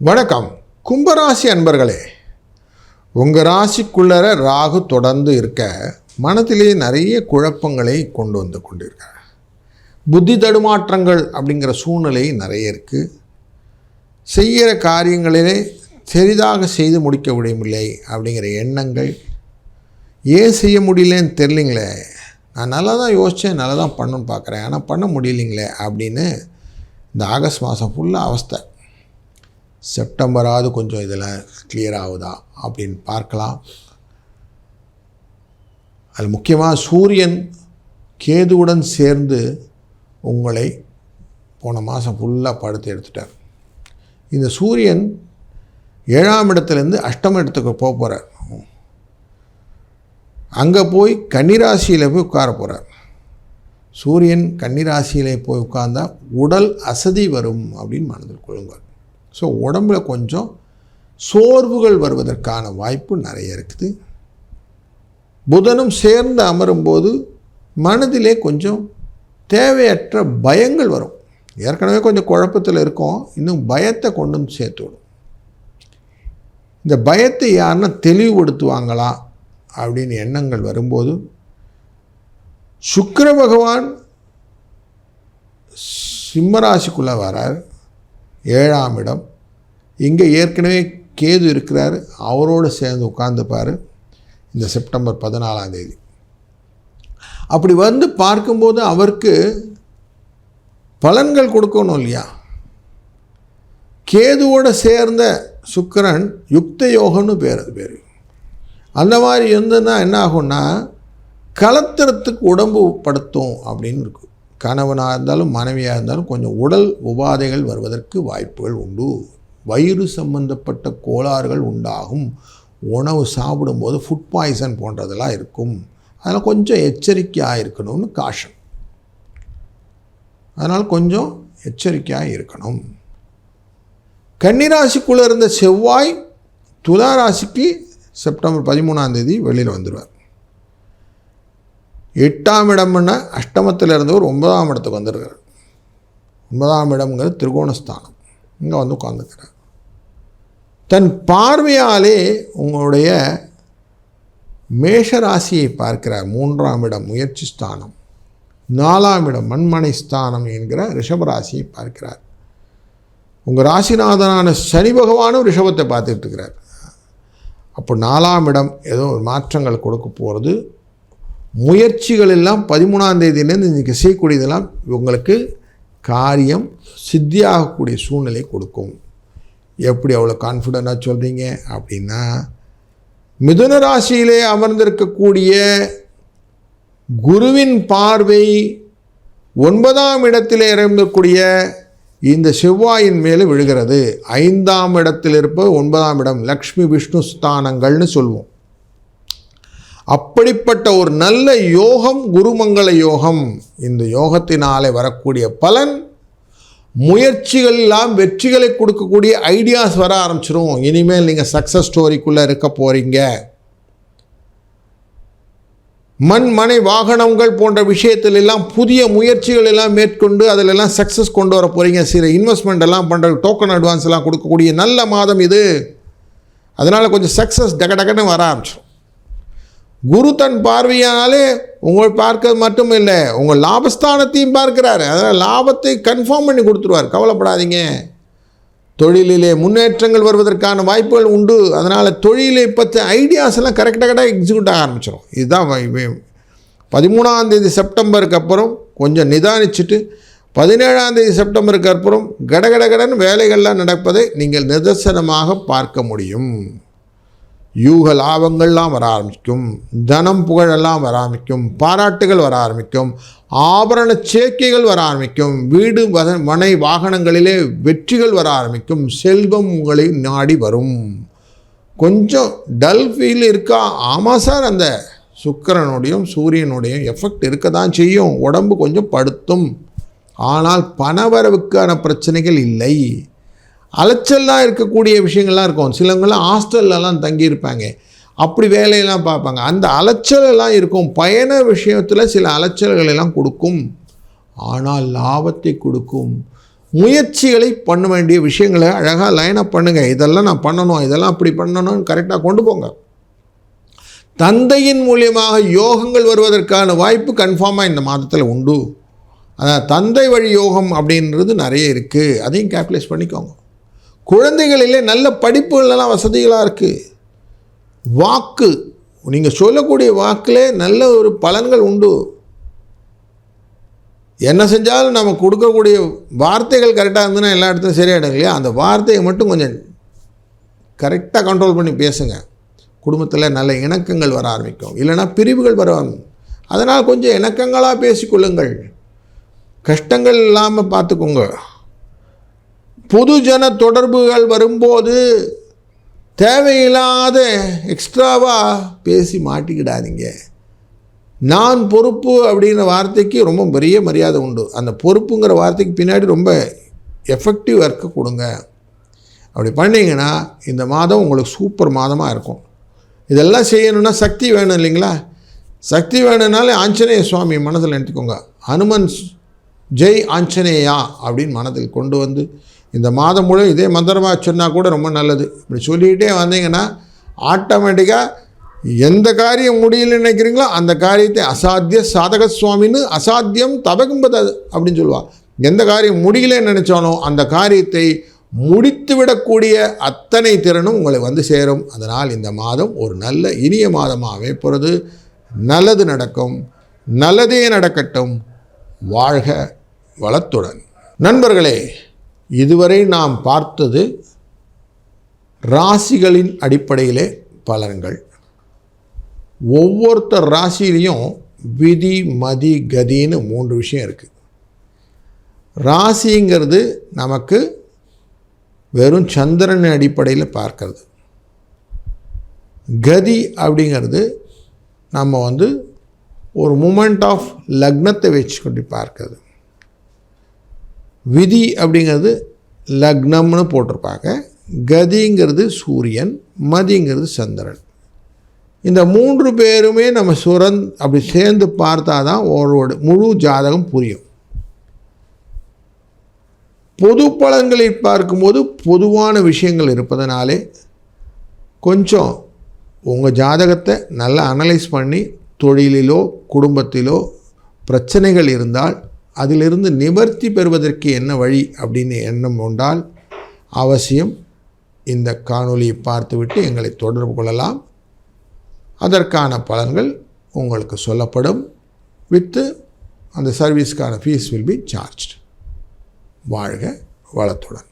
வணக்கம். கும்பராசி அன்பர்களே உங்கள் ராசிக்குள்ளர ராகு தொடர்ந்து இருக்க மனத்திலே நிறைய குழப்பங்களை கொண்டு வந்து கொண்டிருக்கார் புத்தி தடுமாற்றங்கள் அப்படிங்கிற சூழ்நிலை நிறைய இருக்குது செய்கிற காரியங்களிலே சரிதாக செய்து முடிக்க முடியவில்லை அப்படிங்கிற எண்ணங்கள். ஏன் செய்ய முடியலன்னு தெரிலிங்களே நான் நல்லா தான் யோசித்தேன் நல்லா தான் பண்ணணும்னு பார்க்குறேன். ஆனால் பண்ண முடியலைங்களே அப்படின்னு இந்த ஆகஸ்ட் மாதம் ஃபுல்லாக அவஸ்தை. செப்டம்பராவது கொஞ்சம் இதில் கிளியர் ஆகுதா அப்படின்னு பார்க்கலாம். அதில் முக்கியமாக சூரியன் கேதுவுடன் சேர்ந்து உங்களை போன மாதம் ஃபுல்லாக படுத்து எடுத்துட்டார். இந்த சூரியன் ஏழாம் இடத்துலேருந்து அஷ்டம இடத்துக்கு போக போகிறார் அங்கே போய் கன்னிராசியில் போய் உட்கார போகிறார் சூரியன் கன்னிராசியிலே போய் உட்கார்ந்தா உடல் அசதி வரும் அப்படின்னு மனதில் கொள்ளுங்கள். ஸோ உடம்புல கொஞ்சம் சோர்வுகள் வருவதற்கான வாய்ப்பு நிறைய இருக்குது. புதனும் சேர்ந்து அமரும்போது மனதிலே கொஞ்சம் தேவையற்ற பயங்கள் வரும். ஏற்கனவே கொஞ்சம் குழப்பத்தில் இருக்கோம். இன்னும் பயத்தை கொண்டு வந்து சேர்த்து விடும். இந்த பயத்தை யாருன்னா தெளிவுபடுத்துவாங்களா அப்படின்னு எண்ணங்கள் வரும்போது சுக்கர பகவான் சிம்மராசிக்குள்ளே வரார். ஏழாம் இடம். இங்கே ஏற்கனவே கேது இருக்கிறார். அவரோடு சேர்ந்து உட்கார்ந்துப்பார். இந்த செப்டம்பர் பதினாலாம் தேதி. அப்படி வந்து பார்க்கும்போது அவருக்கு பலன்கள் கொடுக்கணும் இல்லையா? கேதுவோடு சேர்ந்த சுக்கிரன் யுக்த யோகம்னு பேர் அது பேர். அந்த மாதிரி இருந்ததுன்னா என்ன ஆகும்னா கலத்திரத்துக்கு உடம்பு படுத்தும் அப்படின்னு இருக்கும். கணவனாக இருந்தாலும் மனைவியாக இருந்தாலும் கொஞ்சம் உடல் உபாதைகள் வருவதற்கு வாய்ப்புகள் உண்டு. வயிறு சம்பந்தப்பட்ட கோளாறுகள் உண்டாகும். உணவு சாப்பிடும்போது ஃபுட் பாய்சன் போன்றதெல்லாம் இருக்கும். அதனால் கொஞ்சம் எச்சரிக்கையாக இருக்கணும்னு காஷன் அதனால் கொஞ்சம் எச்சரிக்கையாக இருக்கணும். கன்னிராசிக்குள்ளே இருந்த செவ்வாய் துலா ராசிக்கு செப்டம்பர் பதிமூணாம் தேதி வெளியில் வந்துடுவார் எட்டாம் இடம்னா அஷ்டமத்தில் இருந்தவர் ஒன்பதாம் இடத்துக்கு வந்துடுறார் ஒன்பதாம் இடம்ங்கிறது திருகோணஸ்தானம். இங்கே வந்து உட்காந்துக்கிறார் தன் பார்வையாலே உங்களுடைய மேஷராசியை பார்க்கிறார். மூன்றாம் இடம் முயற்சி ஸ்தானம். நாலாம் இடம் மண்மனை ஸ்தானம் என்கிற ரிஷபராசியை பார்க்கிறார். உங்கள் ராசிநாதனான சனி பகவானும் ரிஷபத்தை பார்த்துட்டு இருக்கிறார். அப்போ நாலாம் இடம் ஏதோ ஒரு மாற்றங்கள் கொடுக்க போகிறது முயற்சிகள் எல்லாம் பதிமூணாம் தேதியிலேருந்து இன்றைக்கி செய்யக்கூடியதெல்லாம் உங்களுக்கு காரியம் சித்தியாகக்கூடிய சூழ்நிலை கொடுக்கும். எப்படி அவ்வளோ கான்ஃபிடண்ட்டாக சொல்கிறீங்க அப்படின்னா மிதுன ராசியிலே அமர்ந்திருக்கக்கூடிய குருவின் பார்வை ஒன்பதாம் இடத்திலே இறங்கக்கூடிய இந்த செவ்வாயின் மேலே விழுகிறது. ஐந்தாம் இடத்தில் இருப்ப ஒன்பதாம் இடம். லக்ஷ்மி விஷ்ணு ஸ்தானங்கள்னு சொல்லுவோம் அப்படிப்பட்ட ஒரு நல்ல யோகம் குருமங்கள யோகம் இந்த யோகத்தினாலே வரக்கூடிய பலன் முயற்சிகள் எல்லாம் வெற்றிகளை கொடுக்கக்கூடிய ஐடியாஸ் வர ஆரம்பிச்சிடும் இனிமேல் நீங்கள் சக்ஸஸ் ஸ்டோரிக்குள்ளே இருக்க போகிறீங்க மண் மனை வாகனங்கள் போன்ற விஷயத்தில் எல்லாம் புதிய முயற்சிகள் எல்லாம் மேற்கொண்டு அதிலெல்லாம் சக்ஸஸ் கொண்டு வர போகிறீங்க சில இன்வெஸ்ட்மெண்ட் எல்லாம் பண்ணுற டோக்கன் அட்வான்ஸ் எல்லாம் கொடுக்கக்கூடிய நல்ல மாதம் இது. அதனால் கொஞ்சம் சக்ஸஸ் டக டகன்னு வர ஆரம்பிச்சிடும் குரு தன் பார்வையானாலே உங்கள் பார்க்கறது மட்டும் இல்லை உங்கள் லாபஸ்தானத்தையும் பார்க்குறாரு. அதனால் லாபத்தை கன்ஃபார்ம் பண்ணி கொடுத்துருவார். கவலைப்படாதீங்க. தொழிலிலே முன்னேற்றங்கள் வருவதற்கான வாய்ப்புகள் உண்டு. அதனால் தொழிலை பற்றி ஐடியாஸ் எல்லாம் கரெக்டாக கரெக்டாக எக்ஸிக்யூட் ஆக ஆரம்பிச்சிடும் இதுதான் பதிமூணாந்தேதி செப்டம்பருக்கு அப்புறம் கொஞ்சம் நிதானிச்சுட்டு பதினேழாந்தேதி செப்டம்பருக்கு அப்புறம் கடகடகடன் வேலைகள்லாம் நடப்பதை நீங்கள் நிதர்சனமாக பார்க்க முடியும். யூக லாபங்கள்லாம் வர ஆரம்பிக்கும் தனம் புகழெல்லாம் வர ஆரம்பிக்கும் பாராட்டுகள் வர ஆரம்பிக்கும் ஆபரண சேர்க்கைகள் வர ஆரம்பிக்கும் வீடு வத மனை வாகனங்களிலே வெற்றிகள் வர ஆரம்பிக்கும் செல்வம் உங்களை நாடி வரும். கொஞ்சம் டல் ஃபீல் இருக்கா? ஆமாம் சார் அந்த சுக்கிரனுடையும் சூரியனுடையும் எஃபெக்ட் இருக்க தான் செய்யும். உடம்பு கொஞ்சம் படுத்தும். ஆனால் பணவரவுக்கான பிரச்சனைகள் இல்லை. அலைச்சல்லாம் இருக்கக்கூடிய விஷயங்கள்லாம் இருக்கும். சிலவங்களாம் ஹாஸ்டல்லலாம் தங்கியிருப்பாங்க. அப்படி வேலையெல்லாம் பார்ப்பாங்க. அந்த அலைச்சலெல்லாம் இருக்கும். பயண விஷயத்தில் சில அலைச்சல்களெல்லாம் கொடுக்கும். ஆனால் லாபத்தை கொடுக்கும். முயற்சிகளை பண்ண வேண்டிய விஷயங்களை அழகாக லைனப் பண்ணுங்கள் இதெல்லாம் நான் பண்ணணும். இதெல்லாம் அப்படி பண்ணணும்னு கரெக்டாக கொண்டு போங்க. தந்தையின் மூலியமாக யோகங்கள் வருவதற்கான வாய்ப்பு கன்ஃபார்மாக இந்த மாதத்தில் உண்டு. அதான் தந்தை வழி யோகம் அப்படின்றது நிறைய இருக்குது அதையும் கேப்டலைஸ் பண்ணிக்கோங்க. குழந்தைகளிலே நல்ல படிப்புகளெல்லாம் வசதிகளாக இருக்குது வாக்கு நீங்கள் சொல்லக்கூடிய வாக்கிலே நல்ல ஒரு பலன்கள் உண்டு. என்ன செஞ்சாலும் நம்ம கொடுக்கக்கூடிய வார்த்தைகள் கரெக்டாக இருந்ததுன்னா எல்லா இடத்துலையும் சரியாயிடும் இல்லையா? அந்த வார்த்தையை மட்டும் கொஞ்சம் கரெக்டாக கண்ட்ரோல் பண்ணி பேசுங்க. குடும்பத்தில் நல்ல இணக்கங்கள் வர ஆரம்பிக்கும். இல்லைன்னா பிரிவுகள் வர அதனால் கொஞ்சம் இணக்கங்களாக பேசிக்கொள்ளுங்கள். கஷ்டங்கள் இல்லாமல் பார்த்துக்கோங்க. பொதுஜன தொடர்புகள் வரும்போது தேவையில்லாத எக்ஸ்ட்ராவாக பேசி மாட்டிக்கிடாதீங்க. நான் பொறுப்பு அப்படிங்கிற வார்த்தைக்கு ரொம்ப பெரிய மரியாதை உண்டு. அந்த பொறுப்புங்கிற வார்த்தைக்கு பின்னாடி ரொம்ப எஃபெக்டிவ் ஒர்க்கு கொடுங்க. அப்படி பண்ணிங்கன்னா இந்த மாதம் உங்களுக்கு சூப்பர் மாதமாக இருக்கும். இதெல்லாம் செய்யணும்னா சக்தி வேணும் இல்லைங்களா? சக்தி வேணும்னாலே ஆஞ்சநேய சுவாமி மனதில் நினைத்துக்கோங்க. ஹனுமன் ஜெய் ஆஞ்சநேயா அப்படின்னு மனதில் கொண்டு வந்து இந்த மாதம் முழு இதே மந்திரமாக சொன்னால் கூட ரொம்ப நல்லது. இப்படி சொல்லிக்கிட்டே வந்தீங்கன்னா ஆட்டோமேட்டிக்காக எந்த காரியம் முடியலன்னு நினைக்கிறீங்களோ அந்த காரியத்தை அசாத்திய சாதக சுவாமின்னு அசாத்தியம் தபகும்பது அப்படின்னு சொல்லுவாள் எந்த காரியம் முடியலன்னு நினச்சானோ அந்த காரியத்தை முடித்து விடக்கூடிய அத்தனை திறனும் உங்களை வந்து சேரும். அதனால் இந்த மாதம் ஒரு நல்ல இனிய மாதமாக போகிறது நல்லது நடக்கும். நல்லதே நடக்கட்டும். வாழ்க வளத்துடன். நண்பர்களே இதுவரை நாம் பார்த்தது ராசிகளின் அடிப்படையிலே பலன்கள். ஒவ்வொருத்தர் ராசியிலையும் விதி மதி கதின்னு மூன்று விஷயம் இருக்குது ராசிங்கிறது நமக்கு வெறும் சந்திரன் அடிப்படையில் பார்க்கறது. கதி அப்படிங்கிறது நம்ம வந்து ஒரு மூமெண்ட் ஆஃப் லக்னத்தை வச்சுக்கொண்டு பார்க்கறது. விதி அப்படிங்கிறது லக்னம்னு போட்டிருப்பாங்க. கதிங்கிறது சூரியன் மதிங்கிறது சந்திரன். இந்த மூன்று பேருமே நம்ம சுரந் அப்படி சேர்ந்து பார்த்தா தான் ஒருவோட முழு ஜாதகம் புரியும். பொது பலன்களை பார்க்கும்போது பொதுவான விஷயங்கள் இருப்பதனாலே கொஞ்சம் உங்கள் ஜாதகத்தை நல்லா அனலைஸ் பண்ணி தொழிலிலோ குடும்பத்திலோ பிரச்சனைகள் இருந்தால் அதிலிருந்து நிவர்த்தி பெறுவதற்கு என்ன வழி அப்படின்னு எண்ணம் உண்டால் அவசியம் இந்த காணொளியை பார்த்துவிட்டு எங்களை தொடர்பு கொள்ளலாம். அதற்கான பலன்கள் உங்களுக்கு சொல்லப்படும். வித்து அந்த சர்வீஸ்க்கான ஃபீஸ் வில் பி சார்ஜ் வாழ்க வளத்துடன்.